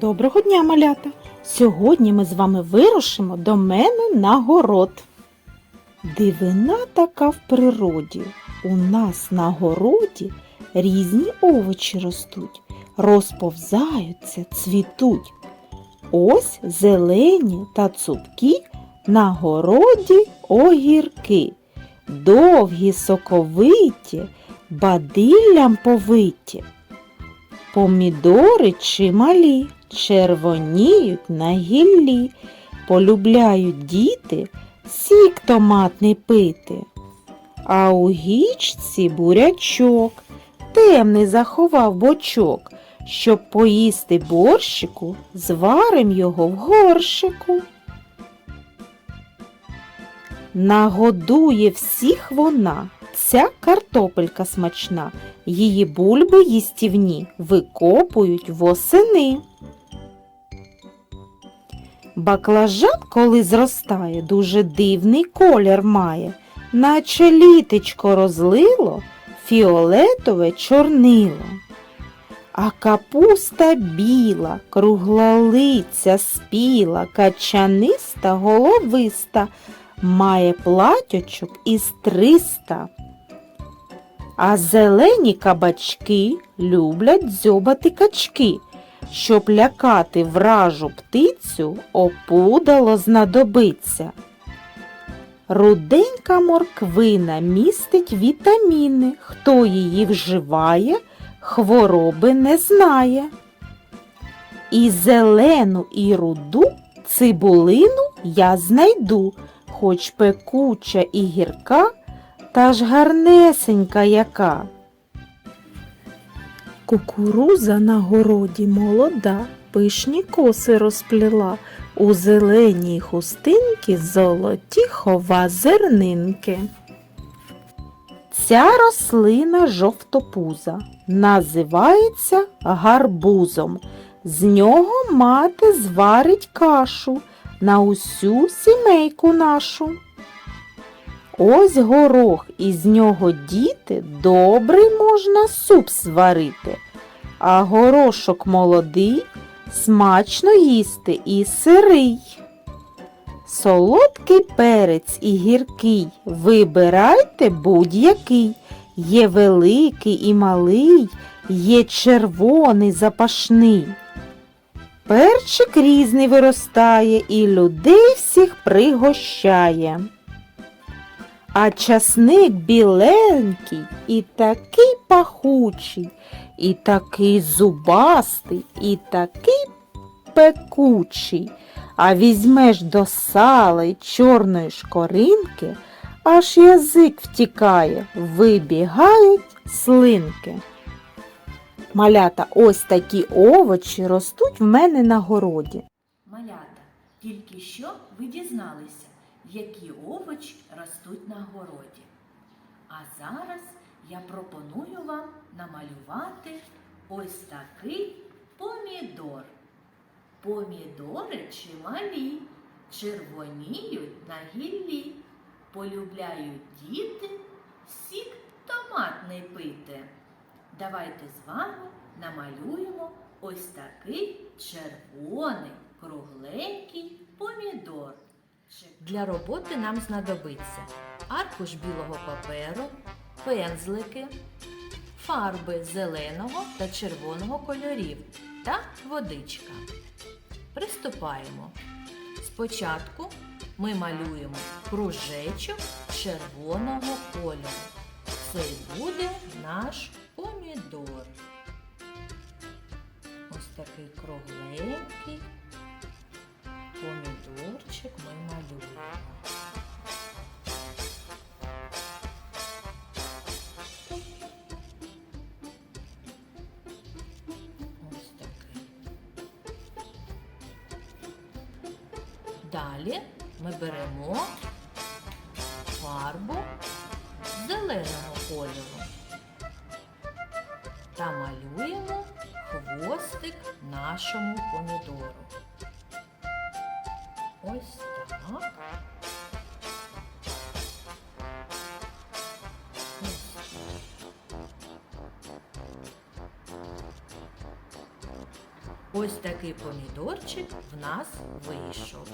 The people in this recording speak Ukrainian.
Доброго дня, малята! Сьогодні ми з вами вирушимо до мене на город. Дивина така в природі. У нас на городі різні овочі ростуть, розповзаються, цвітуть. Ось зелені та цупкі на городі огірки, довгі соковиті, бадиллям повиті. Помідори чималі, червоніють на гіллі, полюбляють діти сік томатний пити. А у гічці бурячок темний заховав бочок, щоб поїсти борщику, зварим його в горщику. Нагодує всіх вона, ця картопелька смачна, її бульби їстівні викопують восени. Баклажан, коли зростає, дуже дивний колір має, наче літечко розлило фіолетове чорнило. А капуста біла, круглолиця спіла, качаниста, головиста, має платячок із триста. А зелені кабачки люблять дзьобати качки. Щоб лякати вражу птицю, опудало знадобиться. Руденька морквина містить вітаміни. Хто її вживає, хвороби не знає. І зелену, і руду цибулину я знайду, хоч пекуча і гірка, та ж гарнесенька яка. Кукуруза на городі молода, пишні коси розпліла, у зеленій хустинки золоті хова зернинки. Ця рослина жовтопуза називається гарбузом. З нього мати зварить кашу на усю сімейку нашу. Ось горох, із нього діти добрий можна суп сварити, а горошок молодий смачно їсти і сирий. Солодкий перець і гіркий вибирайте будь-який. Є великий і малий, є червоний запашний. Перчик різний виростає і людей всіх пригощає. А часник біленький і такий пахучий, і такий зубастий, і такий пекучий. А візьмеш до сала й чорної шкоринки, аж язик втікає, вибігають слинки. Малята, ось такі овочі ростуть в мене на городі. Малята, тільки що ви дізналися, які овочі ростуть на городі. А зараз я пропоную вам намалювати ось такий помідор. Помідори чималі, червоніють на гіллі, полюбляють діти сік томатний пити. Давайте з вами намалюємо ось такий червоний кругленький помідор. Для роботи нам знадобиться аркуш білого паперу, пензлики, фарби зеленого та червоного кольорів та водичка. Приступаємо. Спочатку ми малюємо кружечок червоного кольору. Це буде наш помідор. Ось такий кругленький помідорчик ми малюємо. Далі ми беремо фарбу зеленого кольору та малюємо хвостик нашому помідору. Ось так. Ось такий помідорчик в нас вийшов.